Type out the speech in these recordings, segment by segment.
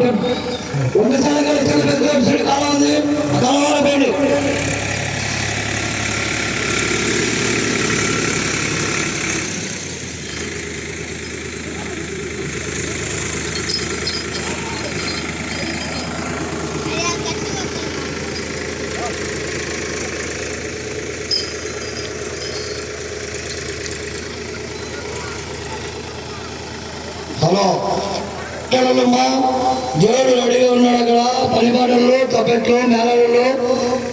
കാലം ഒന്ന് സഹകരിച്ചത് പ്രതിപക്ഷം കാണാതെ കാണാതെ പേടി Hello. ఎక్కడమ్మా దేవుడు రెడీగా ఉన్నాడు అక్కడ. పనిపాటలు తప్పెట్లు నేలలు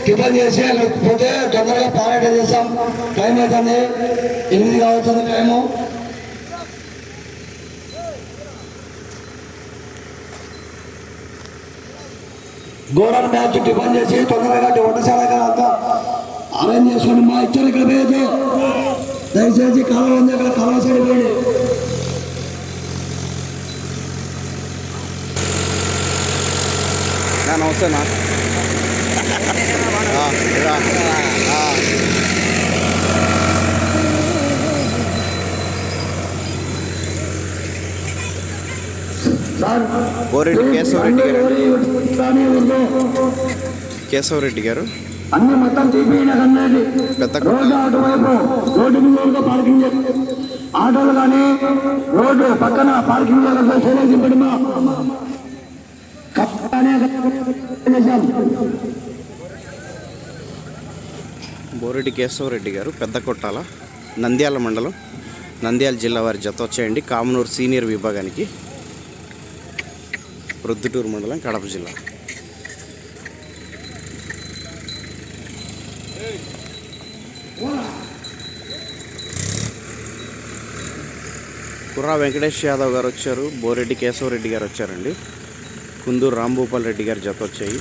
టిఫిన్ చేసి అక్కడ పోతే తొందరగా పారాట చేస్తాం. టైం అవుతుంది. ఎనిమిది కావుతుంది టైము. గోడల మ్యాచ్ టిఫిన్ చేసి తొందరగా వంటశాల అంతా అరేంజ్ చేసుకోండి మా ఇచ్చారు ఇక్కడ పోయేది దయచేసి కాలం ఉంది అక్కడ కాలం సైడ్ పోయి రా. ఆ. బోరెడ్డి కేశవరెడ్డి గారు కేశవరెడ్డి గారు. అన్ని మొత్తం తీపిన కన్నది పెద్ద రోడ్డు అటువైపు రోడ్డు మీద పార్కింగ్ చేసి ఆటోలు కానీ రోడ్డు పక్కన పార్కింగ్ చేయలేసిపడిమా బోరెడ్డి కేశవరెడ్డి గారు పెద్ద కొట్టాల నంద్యాల మండలం నంద్యాల జిల్లా వారి జత వచ్చేయండి. కామనూరు సీనియర్ విభాగానికి ప్రొద్దుటూరు మండలం కడప జిల్లా. కుర్రా వెంకటేష్ యాదవ్ గారు వచ్చారు బోరెడ్డి కేశవరెడ్డి గారు వచ్చారండి. కుందూరు రాంభూపాల్ రెడ్డి గారి జత వచ్చాయి.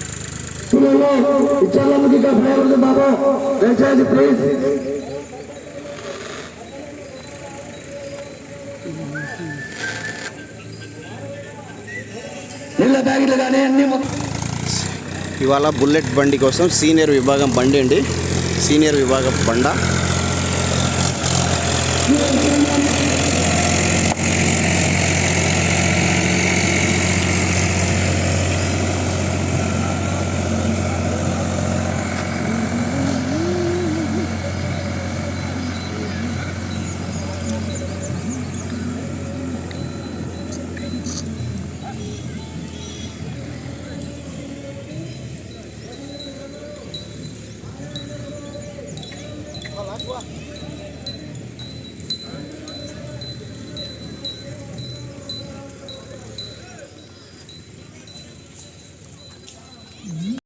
ఇవాళ బుల్లెట్ బండి కోసం సీనియర్ విభాగం బండి అండి. సీనియర్ విభాగం బండ. toi.